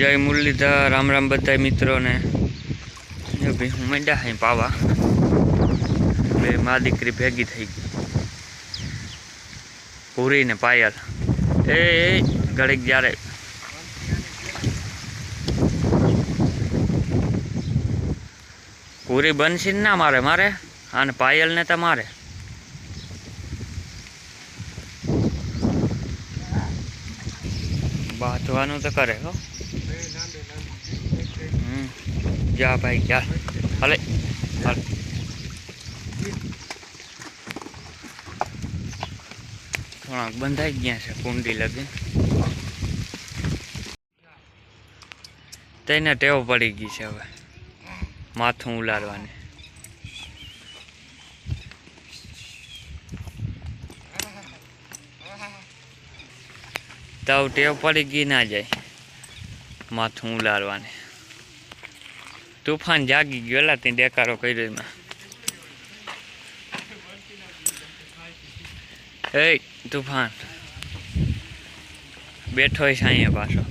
જય મુરલીધર, રામ રામ બધા મિત્રોને. જો ભાઈ, હું મેંડા હઈ પાવા. એટલે મા દીકરી ભેગી થઈ ગઈ. પૂરી ને પાયલ. એ ઘડીક જ્યારે. પૂરી બનશી ને ના મારે મારે? અને પાયલ ને તમારે બાંધવાનું તો કરે, હો. જા ભાઈ જા હલે હાલ થોડાક બંધાઈ ગયા છે કુંડી લગી તેને ટેવ પડી ગઈ છે હવે માથું ઉલારવાની તાવ ટેવ પડી ગઈ ના જાય માથું ઉલારવાની તુફાન જાગી ગયો, એલા ત્યાં ડેકારો કર્યો એમાં. એ તુફાન. બેઠો હોય સાંયે પાછો.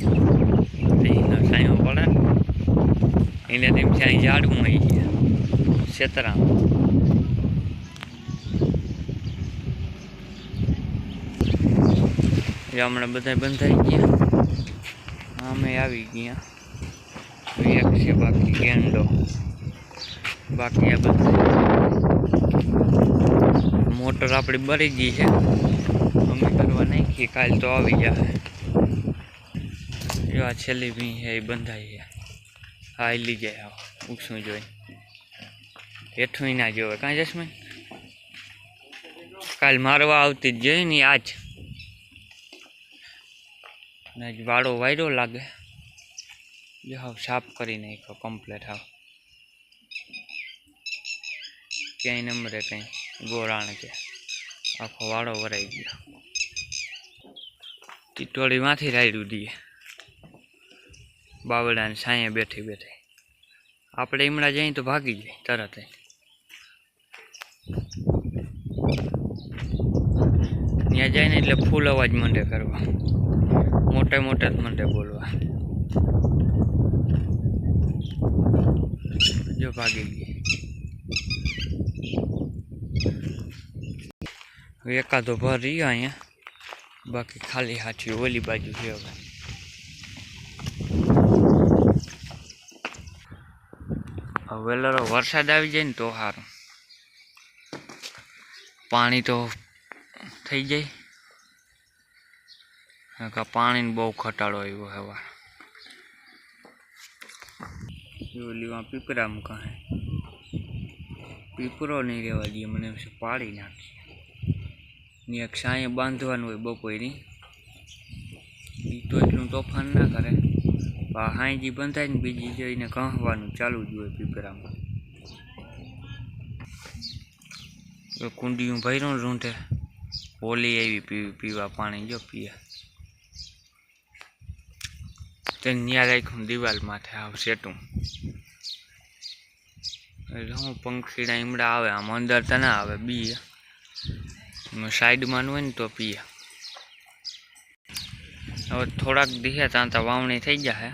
એનો સાંયો પડે એને તેમ સાંઈ ઝાડું આવી ગયા છેતરા હમણાં બધા બંધાઈ ગયા. અમે આવી ગયા. બાકી ગેંડો. બાકી આ બધા. મોટર આપણી બળી ગઈ છે. અમે કરવા નાખી કાલ તો આવી જાય જો આ છેલ્લી ભી છે, એ બંધાઈ છે. હા લઈ જાય ઉછું જોઈ હેઠું ના જોવે. કાં જસમીન? કાલ મારવા આવતી જ જોઈ ને આજ વાળો વાયરો લાગે. જો હાવ સાફ કરી નાખ્યો કમ્પ્લેટ હાવ. ક્યાંય નંબરે કંઈ. ગોરાણ કે. આખો વાળો વરાઈ ગયો. ટીટોળીમાંથી રાયડું દઈએ. બાબડાને સાંયે બેઠી બેઠી. આપણે હમણાં જઈએ તો ભાગી જાય, તરત ત્યાં જાય ને એટલે ફૂલ અવાજ મંડે કરવા. મોટે મોટા જ મંડે બોલવા. જો ભાગી ગઈ. એકાદો ભર રહ્યો અહીંયા. બાકી ખાલી હાથી ઓલી બાજુ છે હવે. વેલેરો વરસાદ આવી જાય ને તો સારું પાણી તો થઈ જાય. પાણીને બહુ ખટાડો આવ્યો હવે ઓલીમાં पीपरा મૂકા હે પીપરો નહીં રહેવા દઈએ મને એમ પાડી નાખી ને એક સાંયે બાંધવાનું હોય બપોરની એ તો એટલું તોફાન ના કરે. હાંજી બંધાય ને બીજી જઈને કહવાનું ચાલુ જ હોય પીપરામાં. કુંડીયું ભર્યું રૂંઢે. હોલી આવી પીવા પાણી જો પીએ. તે ન્યા રાખ્યું દિવાલ માથે સેટું એટલે હું પંખીડા ઈમડા આવે, આમ અંદર તો ના આવે બી સાઈડમાં હોય ને તો પીએ. હવે થોડાક દીહે ત્યાં તો વાવણી થઈ જશે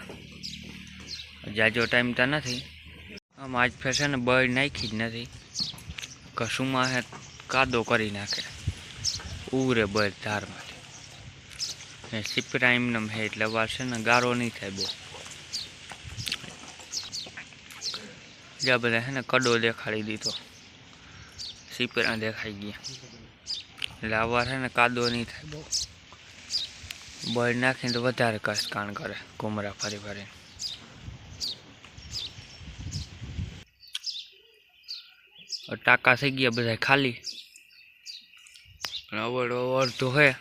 જાજો ટાઈમ તો નથી. આમ આજ ફેર ને બળ નાખી જ નથી. કશુંમાં કાદો કરી નાખે. ઉરે બળ ધારમાંથી ને સિપરા એમનેમ હે એટલે વાર છે ને ગારો નહીં થાય બહુ. જ્યાં બધા છે ને કડો દેખાડી દીધો. સિપરા દેખાઈ ગયા. એટલે આ વાર છે ને કાદો નહીં થાય બહુ. બળ નાખીને તો વધારે કષ્ટ કાણ કરે કુમરા ફરી ફરીને. ટાંકા થઈ ગયા બધા ખાલી. અવળ અવળ અડધો હે.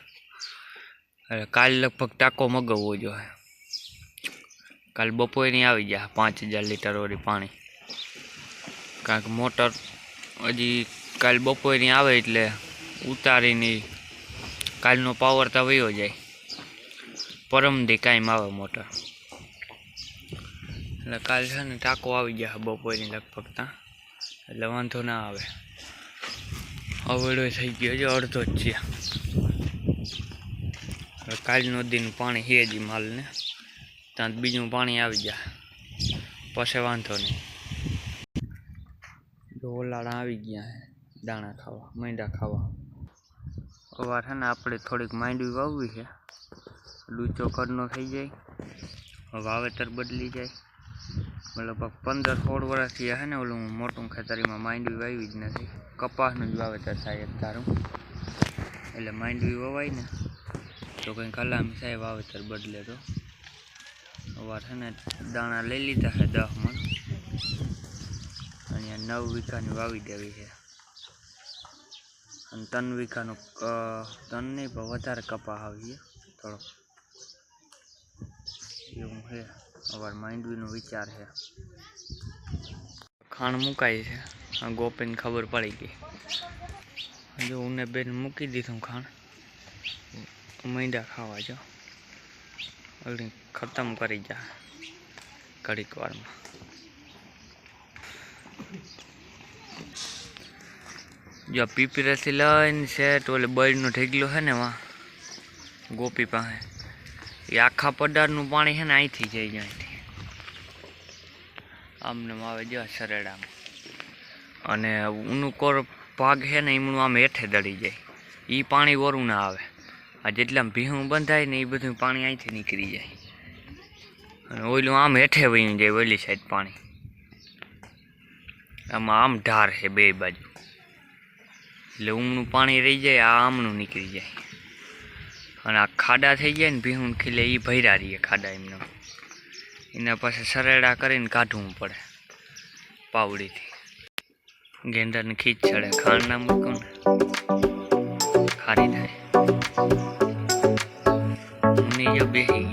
એટલે કાલ લગભગ ટાંકો મગાવવો જોઈએ. કાલ બપોરે નહીં આવી જાય પાંચ હજાર લીટર વાળી પાણી. કારણ કે મોટર હજી કાલ બપોરે નહીં આવે એટલે ઉતારીને કાલનો પાવર તો વયો જાય. પરમદી કાંઈ આવે મોટર. એટલે કાલ છે ને ટાંકો આવી જાય બપોરની લગભગ ત્યાં એટલે વાંધો ના આવે. અવળો થઈ ગયો છે અડધો જ છે. હવે કાલનો દિન પાણી છે જ માલને. ત્યાં બીજું પાણી આવી જાય પછી વાંધો નહીં. ઓલાળા આવી ગયા છે દાણા ખાવા, માંડા ખાવા. અવાર છે ને આપણે થોડીક માંડવી વાવવી છે. લૂચો કરનો થઈ જાય. વાવેતર બદલી જાય. લગભગ પંદર સોળ વર્ષથી છે ને ઓલું મોટું ખેતરીમાં માંડવી વાવી જ નથી. કપાસનું જ વાવેતર થાય એક તારું એટલે માંડવી વવાય ને. તો કંઈક કલામી સાહેબ વાવેતર બદલે તો. અવાર છે ને દાણા લઈ લીધા છે દસ મણ. અને નવ વીઘાની વાવી દેવી છે. અને ત્રણ વીઘાનો ત્રણ નહીં પણ વધારે કપા આવીએ થોડો એવું છે. અવાર માંડવીનો વિચાર છે. ખાણ મુકાય છે. ગોપીને ખબર પડી ગઈ. જો ઉને બેન મૂકી દીધું ખાણ મૈંડા ખાવા જો ઓલી ખતમ કરી જા ઘડીક વારમાં. જો પીપીરેથી લઈને છે તો ઓલે બળનું ઢેગલું છે ને વાં, ગોપી પાસે. એ આખા પડારનું પાણી છે ને અહીંથી જઈ જાય અહીંથી આમને આમ આવે જો સરેડામાં અને ઊનું કોર ભાગ છે ને એમનું આમ હેઠે દળી જાય. એ પાણી વરું ના આવે. આ જેટલા ભીહું બંધાય ને એ બધું પાણી અહીંથી નીકળી જાય. અને ઓલું આમ હેઠે વયું જાય ઓલી સાઈડ પાણી. આમાં આમ ઢાર છે બે બાજુ. એટલે ઊમનું પાણી રહી જાય, આ આમનું નીકળી જાય. અને આ ખાડા થઈ જાય ને ભીહું ખીલે એ ભૈરા રહીએ ખાડા એમનો. એના પાસે સરેડા કરીને કાઢવું પડે પાવડીથી. ગેંડાને ખીચ ચડે ખાંડ ના મૂકું ને. ખારી થાય. ઉની જો બેસી